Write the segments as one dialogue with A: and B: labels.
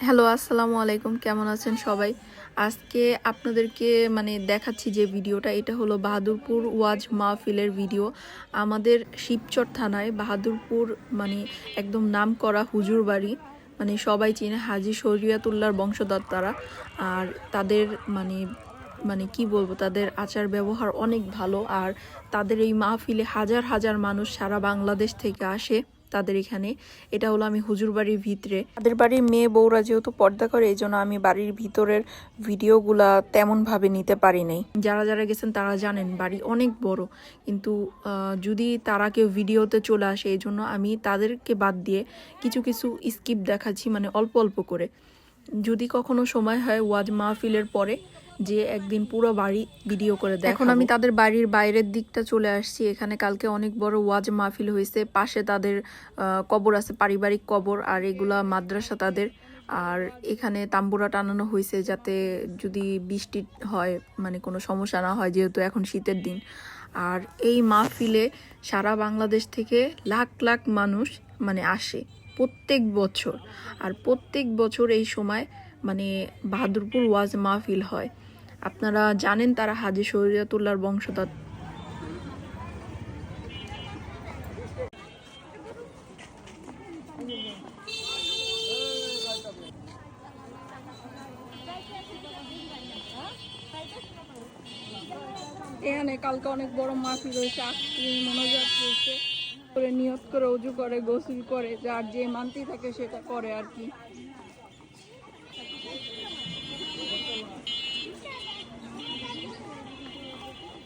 A: Hello, আসসালামু আলাইকুম। কেমন আছেন সবাই? আজকে আপনাদেরকে মানে দেখাচ্ছি যে ভিডিওটা। এটা হলো বাহাদুরপুর ওয়াজ মাহফিলের ভিডিও। আমাদের শিবচর থানায় বাহাদুরপুর মানে একদম নাম করা হুজুর বাড়ি। মানে সবাই চিনে হাজি শরিয়াতুল্লাহর বংশধর তারা আর তাদের মানে মানে কি বলব, তাদের আচার ব্যবহার অনেক ভালো। আর তাদের এই মাহফিলে হাজার হাজার মানুষ সারা বাংলাদেশ থেকে আসে। তাদের এখানে। এটা হলো আমি হুজুর বাড়ির ভিতরে। তাদের বাড়ির মেয়ে বউরা যেহেতু পর্দা করে এই জন্য আমি বাড়ির ভিতরের ভিডিওগুলা তেমন ভাবে নিতে পারি নাই। যারা যারা গেছেন তারা জানেন বাড়ি অনেক বড়। কিন্তু যদি তারা কেউ ভিডিওতে চলে আসে এই জন্য আমি তাদেরকে বাদ দিয়ে কিছু কিছু স্কিপ দেখাচ্ছি মানে অল্প অল্প করে। যদি কখনো সময় হয় ওয়াজ মাহফিলের পরে যে একদিন পুরো বাড়ি ভিডিও করে দেয় এখন আমি তাদের বাড়ির বাইরের দিকটা চলে আসছি। এখানে কালকে অনেক বড় ওয়াজ মাহফিল হয়েছে। পাশে তাদের কবর আছে, পারিবারিক কবর, আর এগুলা মাদ্রাসা তাদের। আর এখানে তাম্বুরা টানানো হয়েছে যাতে যদি বৃষ্টি হয় মানে কোনো সমস্যা না হয়, যেহেতু এখন শীতের দিন। আর এই মাহফিলে সারা বাংলাদেশ থেকে লাখ লাখ মানুষ মানে আসে প্রত্যেক বছর। আর প্রত্যেক বছর এই সময় মানে বাহাদুরপুর ওয়াজ মাহফিল হয়। আপনারা জানেন তারা হাজি শরিয়াতুল্লাহর বংশধর। এখানে কালকে অনেক বড় মাহফিল রয়েছে আজকে মনোজাত রয়েছে করে নিয়ত করে উজু করে, গোসল করে, যার যে মানতি থাকে সেটা করে আর কি।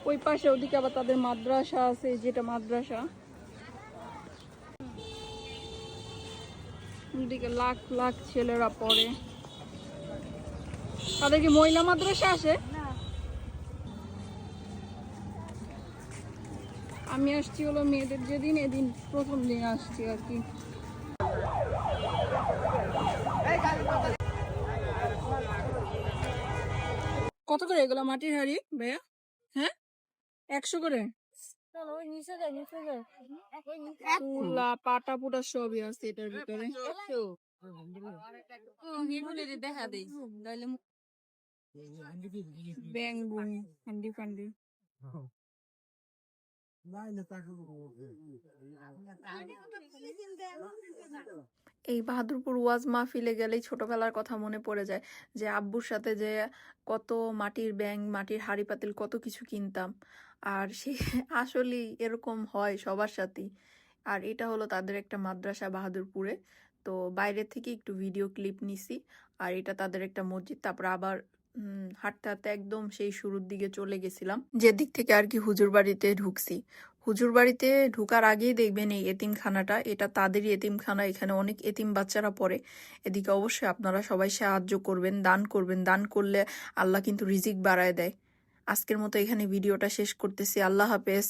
A: ওই পাশে ওদিকে আবার তাদের মাদ্রাসা আছে যেটা মাদ্রাসা। ওদিকে লাখ লাখ ছেলেরা পড়ে। তাদের কি মহিলা মাদ্রাসা আসে আমি আসছি হলো মেয়েদের যেদিন এদিন প্রথম দিন আসছি আর কি। কত করে এগুলো মাটির হাড়ি ভাইয়া? হ্যাঁ? একশো করে? পাটা পুটা সবই আছে এটার ভিতরে।
B: দেখা দেই তাহলে
A: ব্যাং বুং ফান্ডি এই বাহাদুরপুর ওয়াজ মাহফিলে গেলেই ছোটবেলার কথা মনে পড়ে যায় যে আব্বুর সাথে যে কত মাটির ব্যাং মাটির হাঁড়ি পাতিল, কত কিছু কিনতাম। আর সে আসলেই এরকম হয় সবার সাথেই। আর এটা হলো তাদের একটা মাদ্রাসা বাহাদুরপুরে। তো বাইরে থেকে একটু ভিডিও ক্লিপ নিছি। আর এটা তাদের একটা মসজিদ। তারপর আবার হাঁটতে হাঁটতে একদম সেই শুরুর দিকে চলে গেছিলাম। যে দিক থেকে আর কি হুজুর বাড়িতে ঢুকছি। হুজুর বাড়িতে ঢুকার আগেই দেখবেন এই এতিমখানাটা, এটা তাদেরই এতিমখানা, এখানে অনেক এতিম বাচ্চারা পড়ে। এদিকে অবশ্যই আপনারা সবাই সাহায্য করবেন, দান করবেন। দান করলে আল্লাহ কিন্তু রিজিক বাড়ায় দেয়। আজকের মতো এখানে ভিডিওটা শেষ করতেছি। আল্লাহ হাফেজ।